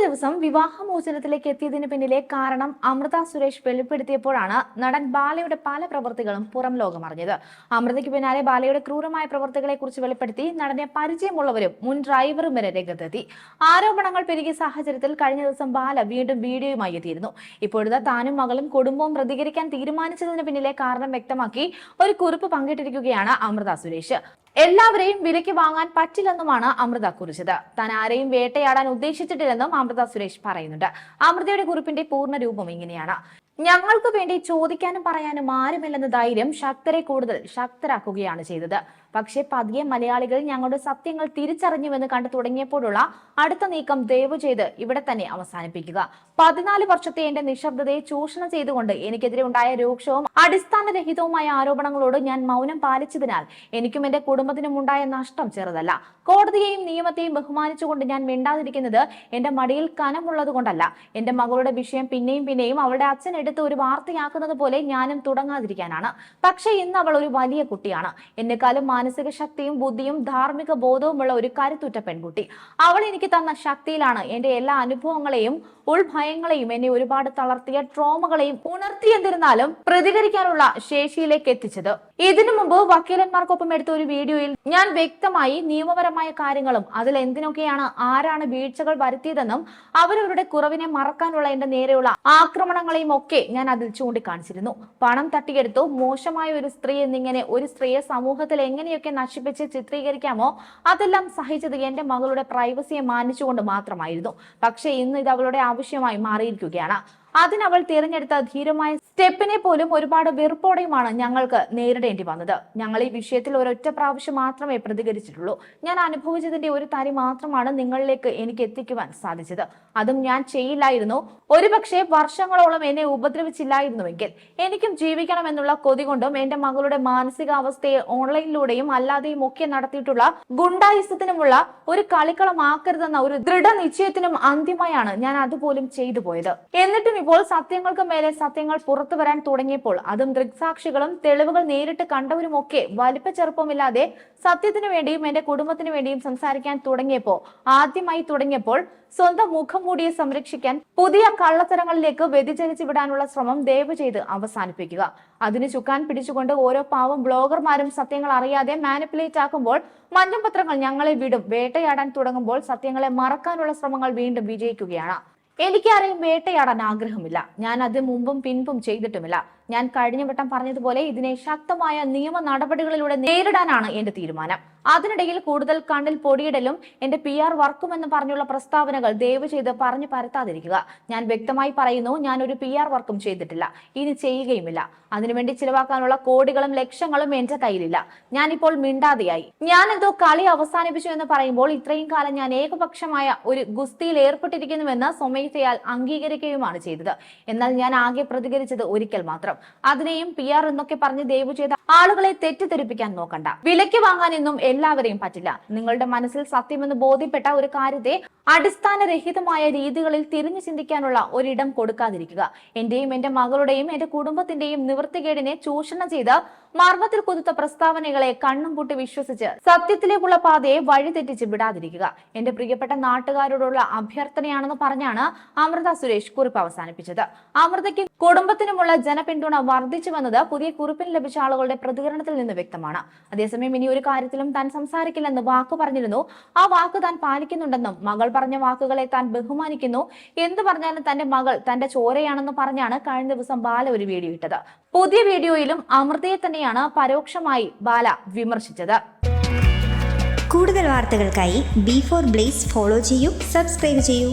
ദിവസം വിവാഹമോചനത്തിലേക്ക് എത്തിയതിന് പിന്നിലെ കാരണം അമൃത സുരേഷ് വെളിപ്പെടുത്തിയപ്പോഴാണ് നടൻ ബാലയുടെ പല പ്രവൃത്തികളും പുറം ലോകം അറിഞ്ഞത് അമൃതയ്ക്ക് പിന്നാലെ ബാലയുടെ ക്രൂരമായ പ്രവൃത്തികളെ കുറിച്ച് വെളിപ്പെടുത്തി നടനെ പരിചയമുള്ളവരും മുൻ ഡ്രൈവറും വരെ രംഗത്തെത്തി. ആരോപണങ്ങൾ പെരുകിയ സാഹചര്യത്തിൽ കഴിഞ്ഞ ദിവസം ബാല വീണ്ടും വീഡിയോയുമായി എത്തിയിരുന്നു. ഇപ്പോഴത്തെ താനും മകളും കുടുംബവും പ്രതികരിക്കാൻ തീരുമാനിച്ചതിന് പിന്നിലെ കാരണം വ്യക്തമാക്കി ഒരു കുറിപ്പ് പങ്കിട്ടിരിക്കുകയാണ് അമൃത സുരേഷ്. എല്ലാവരെയും വിലയ്ക്ക് വാങ്ങാൻ പറ്റില്ലെന്നുമാണ് അമൃത കുറിച്ചത്. താൻ ആരെയും വേട്ടയാടാൻ ഉദ്ദേശിച്ചിട്ടില്ലെന്നും അമൃത സുരേഷ് പറയുന്നുണ്ട്. അമൃതയുടെ കുറിപ്പിന്റെ പൂർണ രൂപം ഇങ്ങനെയാണ്. ഞങ്ങൾക്ക് വേണ്ടി ചോദിക്കാനും പറയാനും ആരുമില്ലെന്ന ധൈര്യം ശക്തരെ കൂടുതൽ ശക്തരാക്കുകയാണ് ചെയ്തത്. പക്ഷേ പതിയെ മലയാളികൾ ഞങ്ങളുടെ സത്യങ്ങൾ തിരിച്ചറിഞ്ഞുവെന്ന് കണ്ടു തുടങ്ങിയപ്പോഴുള്ള അടുത്ത നീക്കം ദയവ് ചെയ്ത് ഇവിടെ തന്നെ അവസാനിപ്പിക്കുക. പതിനാല് വർഷത്തെ എന്റെ നിശബ്ദതയെ ചൂഷണം ചെയ്തുകൊണ്ട് എനിക്കെതിരെ ഉണ്ടായ രൂക്ഷവും അടിസ്ഥാനരഹിതവുമായ ആരോപണങ്ങളോട് ഞാൻ മൗനം പാലിച്ചതിനാൽ എനിക്കും എന്റെ കുടുംബത്തിനും ഉണ്ടായ നഷ്ടം ചെറുതല്ല. കോടതിയെയും നിയമത്തെയും ബഹുമാനിച്ചുകൊണ്ട് ഞാൻ മിണ്ടാതിരിക്കുന്നത് എന്റെ മടിയിൽ കനമുള്ളത് കൊണ്ടല്ല. എന്റെ മകളുടെ വിഷയം പിന്നെയും പിന്നെയും അവളുടെ അച്ഛൻ എടുത്ത് ഒരു വാർത്തയാക്കുന്നത് പോലെ ഞാനും തുടങ്ങാതിരിക്കാനാണ്. പക്ഷേ ഇന്ന് അവൾ ഒരു വലിയ കുട്ടിയാണ്. എന്നെക്കാളും ശക്തിയും ബുദ്ധിയും ധാർമ്മിക ബോധവുമുള്ള ഒരു കരുത്തുറ്റ പെൺകുട്ടി. അവൾ എനിക്ക് തന്ന ശക്തിയിലാണ് എന്റെ എല്ലാ അനുഭവങ്ങളെയും ഉൾഭയങ്ങളെയും എന്നെ ഒരുപാട് തളർത്തിയ ട്രോമകളെയും ഉണർത്തിയെന്നിരുന്നാലും പ്രതികരിക്കാനുള്ള ശേഷിയിലേക്ക് എത്തിച്ചത്. ഇതിനു മുമ്പ് വക്കീലന്മാർക്കൊപ്പം എടുത്ത ഒരു വീഡിയോയിൽ ഞാൻ വ്യക്തമായി നിയമപരമായ കാര്യങ്ങളും അതിൽ എന്തിനൊക്കെയാണ് ആരാണ് വീഴ്ചകൾ വരുത്തിയതെന്നും അവരവരുടെ കുറവിനെ മറക്കാനുള്ള എന്റെ നേരെയുള്ള ആക്രമണങ്ങളെയും ഒക്കെ ഞാൻ അതിൽ ചൂണ്ടിക്കാണിച്ചിരുന്നു. പണം തട്ടിയെടുത്തു. മോശമായ ഒരു സ്ത്രീ എന്നിങ്ങനെ ഒരു സ്ത്രീയെ സമൂഹത്തിൽ എങ്ങനെയൊക്കെ നശിപ്പിച്ച് ചിത്രീകരിക്കാമോ അതെല്ലാം സഹിച്ചത് എന്റെ മകളുടെ പ്രൈവസിയെ മാനിച്ചുകൊണ്ട് മാത്രമായിരുന്നു. പക്ഷേ ഇന്ന് ഇത് അവളുടെ ആവശ്യമായി മാറിയിരിക്കുകയാണ്. അതിനവൾ തിരഞ്ഞെടുത്ത ധീരമായ സ്റ്റെപ്പിനെ പോലും ഒരുപാട് വെറുപ്പോടെയുമാണ് ഞങ്ങൾക്ക് നേരിടേണ്ടി വന്നത്. ഞങ്ങൾ ഈ വിഷയത്തിൽ ഒരൊറ്റ പ്രാവശ്യം മാത്രമേ പ്രതികരിച്ചിട്ടുള്ളൂ. ഞാൻ അനുഭവിച്ചതിന്റെ ഒരു തരി മാത്രമാണ് നിങ്ങളിലേക്ക് എനിക്ക് എത്തിക്കുവാൻ സാധിച്ചത്. അതും ഞാൻ ചെയ്യില്ലായിരുന്നു. ഒരുപക്ഷെ വർഷങ്ങളോളം എന്നെ ഉപദ്രവിച്ചില്ലായിരുന്നുവെങ്കിൽ എനിക്കും ജീവിക്കണമെന്നുള്ള കൊതി കൊണ്ടും എന്റെ മകളുടെ മാനസികാവസ്ഥയെ ഓൺലൈനിലൂടെയും അല്ലാതെയും ഒക്കെ നടത്തിയിട്ടുള്ള ഗുണ്ടായുസത്തിനുമുള്ള ഒരു കളിക്കളമാക്കരുതെന്ന ഒരു ദൃഢനിശ്ചയത്തിനും അന്ത്യമായാണ് ഞാൻ അതുപോലും ചെയ്തു പോയത്. എന്നിട്ടും ഇപ്പോൾ സത്യങ്ങൾക്ക് മേലെ സത്യങ്ങൾ പുറത്തു വരാൻ തുടങ്ങിയപ്പോൾ അതും ദൃക്സാക്ഷികളും തെളിവുകൾ നേരിട്ട് കണ്ടവരുമൊക്കെ വലിപ്പ ചെറുപ്പമില്ലാതെ സത്യത്തിനു വേണ്ടിയും എന്റെ കുടുംബത്തിനു വേണ്ടിയും സംസാരിക്കാൻ തുടങ്ങിയപ്പോൾ ആദ്യമായി തുടങ്ങിയപ്പോൾ സ്വന്തം മുഖം മൂടിയെ സംരക്ഷിക്കാൻ പുതിയ കള്ളത്തരങ്ങളിലേക്ക് വ്യതിചലിച്ചു വിടാനുള്ള ശ്രമം ദയവ് ചെയ്ത് അവസാനിപ്പിക്കുക. അതിന് ചുക്കാൻ പിടിച്ചുകൊണ്ട് ഓരോ പാവം ബ്ലോഗർമാരും സത്യങ്ങൾ അറിയാതെ മാനിപ്പുലേറ്റ് ആക്കുമ്പോൾ മഞ്ഞം പത്രങ്ങൾ ഞങ്ങളെ വിടും. വേട്ടയാടാൻ തുടങ്ങുമ്പോൾ സത്യങ്ങളെ മറക്കാനുള്ള ശ്രമങ്ങൾ വീണ്ടും വിജയിക്കുകയാണ്. എനിക്കാരെയും വേട്ടയാടാൻ ആഗ്രഹമില്ല. ഞാൻ അത് മുമ്പും പിൻപും ചെയ്തിട്ടുമില്ല. ഞാൻ കഴിഞ്ഞ വട്ടം പറഞ്ഞതുപോലെ ഇതിനെ ശക്തമായ നിയമ നടപടികളിലൂടെ നേരിടാനാണ് എന്റെ തീരുമാനം. അതിനിടയിൽ കൂടുതൽ കണ്ണിൽ പൊടിയിടലും എന്റെ പി ആർ വർക്കും എന്ന് പറഞ്ഞുള്ള പ്രസ്താവനകൾ ദയവ് ചെയ്ത് പറഞ്ഞു പരത്താതിരിക്കുക. ഞാൻ വ്യക്തമായി പറയുന്നു ഞാൻ ഒരു പി ആർ വർക്കും ചെയ്തിട്ടില്ല. ഇനി ചെയ്യുകയുമില്ല. അതിനുവേണ്ടി ചിലവാക്കാനുള്ള കോടികളും ലക്ഷങ്ങളും എന്റെ കയ്യിലില്ല. ഞാനിപ്പോൾ മിണ്ടാതെയായി. ഞാൻ എന്തോ കളി അവസാനിപ്പിച്ചു എന്ന് പറയുമ്പോൾ ഇത്രയും കാലം ഞാൻ ഏകപക്ഷമായ ഒരു ഗുസ്തിയിൽ ഏർപ്പെട്ടിരിക്കുന്നുവെന്ന് സ്വമേധയാൽ അംഗീകരിക്കുകയുമാണ് ചെയ്തത്. എന്നാൽ ഞാൻ ആകെ പ്രതികരിച്ചത് ഒരിക്കൽ മാത്രം. അതിനെയും പി ആർ എന്നൊക്കെ പറഞ്ഞ് ദയവ് ചെയ്ത ആളുകളെ തെറ്റിദ്ധരിപ്പിക്കാൻ നോക്കണ്ട. വിലയ്ക്ക് വാങ്ങാൻ എല്ലാവരെയും പറ്റില്ല. നിങ്ങളുടെ മനസ്സിൽ സത്യമെന്ന് ബോധ്യപ്പെട്ട ഒരു കാര്യത്തെ അടിസ്ഥാനരഹിതമായ രീതികളിൽ തിരിഞ്ഞു ചിന്തിക്കാനുള്ള ഒരിടം കൊടുക്കാതിരിക്കുക. എന്റെയും എന്റെ മകളുടെയും എന്റെ കുടുംബത്തിന്റെയും നിവൃത്തികേടിനെ ചൂഷണം ചെയ്ത് മർമ്മത്തിൽ കൊതുത്ത പ്രസ്താവനകളെ കണ്ണും പൂട്ടി വിശ്വസിച്ച് സത്യത്തിലേക്കുള്ള പാതയെ വഴിതെറ്റിച്ച് വിടാതിരിക്കുക. എന്റെ പ്രിയപ്പെട്ട നാട്ടുകാരോടുള്ള അഭ്യർത്ഥനയാണെന്ന് പറഞ്ഞാണ് അമൃത സുരേഷ് കുറിപ്പ് അവസാനിപ്പിച്ചത്. അമൃതയ്ക്ക് കുടുംബത്തിനുമുള്ള ജനപിന്തുണ വർദ്ധിച്ചു വന്നത് പുതിയ കുറിപ്പിന് ലഭിച്ച ആളുകളുടെ പ്രതികരണത്തിൽ നിന്ന് വ്യക്തമാണ്. അതേസമയം ഇനി ഒരു കാര്യത്തിലും താൻ സംസാരിക്കില്ലെന്ന് വാക്ക് പറഞ്ഞിരുന്നു. ആ വാക്ക് താൻ പാലിക്കുന്നുണ്ടെന്നും മകൾ പറഞ്ഞ വാക്കുകളെ താൻ ബഹുമാനിക്കുന്നു. എന്ത് പറഞ്ഞാലും തന്റെ മകൾ തന്റെ ചോരയാണെന്ന് പറഞ്ഞാണ് കഴിഞ്ഞ ദിവസം ബാല ഒരു വീഡിയോ ഇട്ടത്. പുതിയ വീഡിയോയിലും അമൃതയെ തന്നെയാണ് പരോക്ഷമായി ബാല വിമർശിച്ചത്. കൂടുതൽ വാർത്തകൾക്കായി ബി ഫോർ ബ്ലേസ് ഫോളോ ചെയ്യൂ സബ്സ്ക്രൈബ് ചെയ്യൂ.